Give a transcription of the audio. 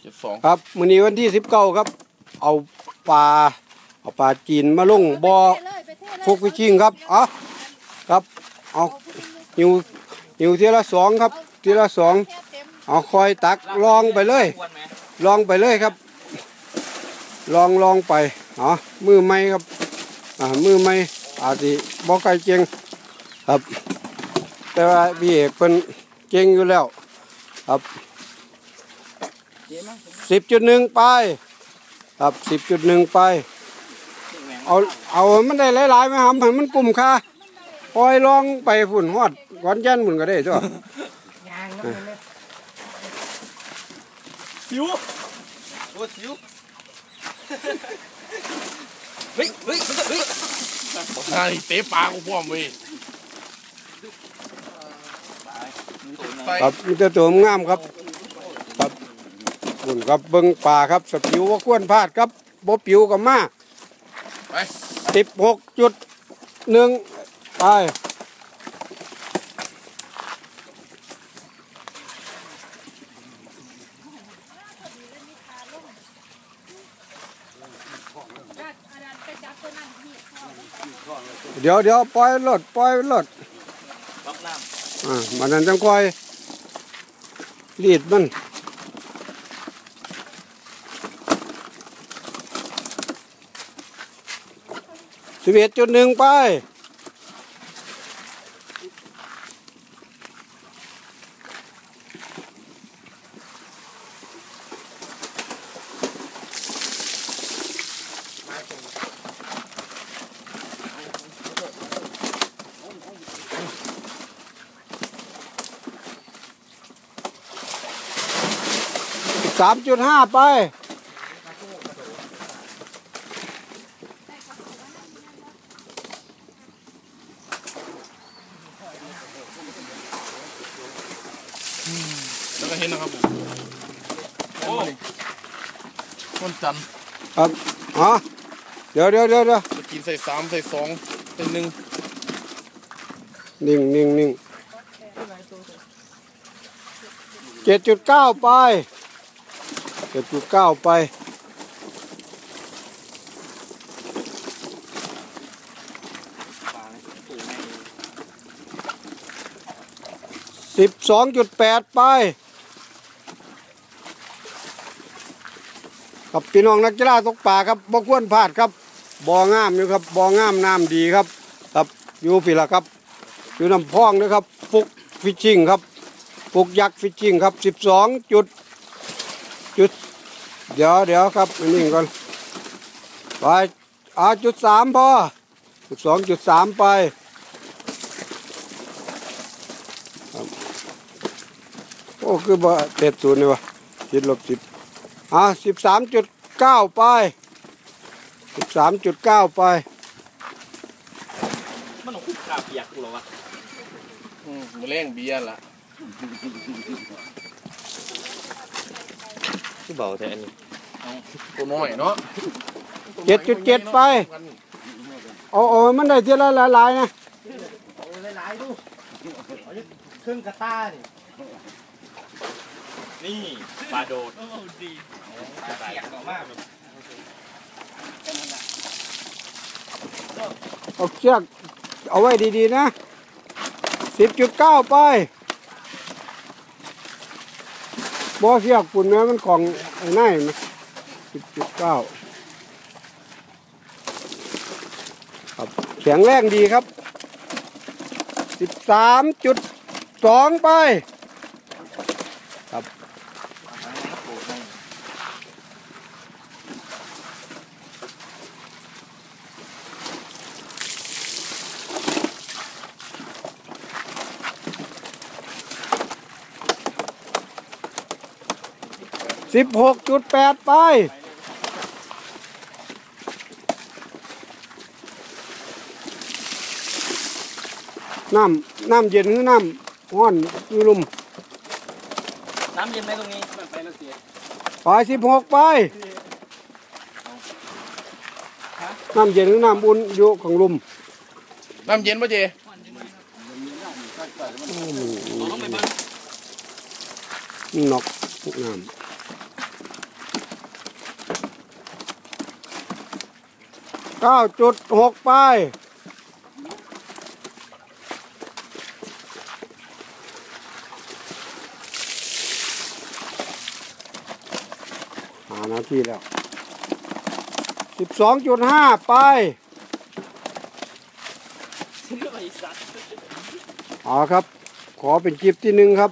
เจ็ดสองครับมื้อนี้วันที่สิบเก้าครับ เอาปลาเอาปลาจีนมาลงบ่อฟุกวิชิงครับอะครับเอาหิวหิวทีละสองครับ ทีละสองเอาคอยตักลองไปเลย ลองไปเลยครับ ลองลองไปอ๋อมือไม่ครับอ่ามือไม่อาจจะบอไก่เจงครับ แต่ว่าพี่เอกเป็นเจงอยู่แล้วครับ สิบจุดหนึ่งไปครับสิบจุดหนึ่งไป เอาเอามันได้หลายๆไหมครับให้มันกลุ่มค่าปล่อยลองไปฝุ่นฮอดก้อนยันฝุ่นก็ได้จ้ะสิวโอ้สิวเฮ้ยเฮ้ยเฮ้ยบอกงานนี่เตะปลากูพ่อมเว้ยไฟครับมีแต่ตัวงามครับครับ ฝุ่นครับเบิ้งป่าครับสปิวว่าควรพลาดครับบ่ปิวกับมาไปสิบหกจุดหนึ่งไปเดี๋ยวเดี๋ยวปล่อยรถปล่อยรถรับน้อ่ามันนั้นจังค่อยรีดมัน สิบเอ็ดจุดหนึ่งไป สามจุดห้าไป แล้วก็เห็นนะครับผมโอ้ต้นจันทร์ครับอ๋อเดี๋ยวเดี๋ยวเดี๋ยวเดี๋ยวจะกินใส่สามใส่สองใส่หนึ่งนิ่งนิ่งนิ่งเจ็ดจุดเก้าไปเจ็ดจุดเก้าไปสิบสองจุดแปดไป กับพี่น้องนักกีฬาตกป่าครับบ่ควรพลาดครับบ่องามอยู่ครับบ่องามน้ำดีครับ ครับอยู่พี่ละครับ อยู่น้ำพองนะครับฟุกฟิชชิงครับฟุกยักษ์ฟิชชิงครับสิบสองจุดจุด เดี๋ยวเดี๋ยวครับนนี้ก่อนไปอาจุดสามพอจุดสองจุดสามไปโอ้คือบ่เต็ดศูนย์นี่วะติดลบสิบ อ่าสิบสามจุดเก้าไปสิบสามจุดเก้าไปำมันหนุ่มขาเปียกกูเหรอวะอืมมือแรงเบียร์ละที่เบาแต่อันนี้ตัวน้อยเนาะเจ็ดจุดเจ็ดไปเอาเอามันได้ทีละหลายๆนะหลายๆดูครึ่งกระต้านี่ นี่ปลาโดดดีเปียกออกมากแบบเอาเชือกเอาไว้ดีๆนะสิบจุดเก้าไปบ่อเชือกปุ่นแม่มันของไอ้นั่นนะสิบจุดเก้าครับแข็งแรงดีครับสิบสามจุดสองไป สิบหกจุดแปดไปน้ำน้ำเย็นหรือน้ำร้อนอยู่ลุ่มน้ำเย็นไหมตรงนี้ไปแล้วเสียไปสิบหกไปน้ำเย็นหรือน้ำอุ่นอยู่ของลุ่มน้ำเย็นป่ะเจต้องไปเบิ้งนอกน้ เก้าจุดหกไปหานาทีแล้วสิบสองจุดห้าไปเอาครับ ขอเป็นคลิปที่หนึ่งครับ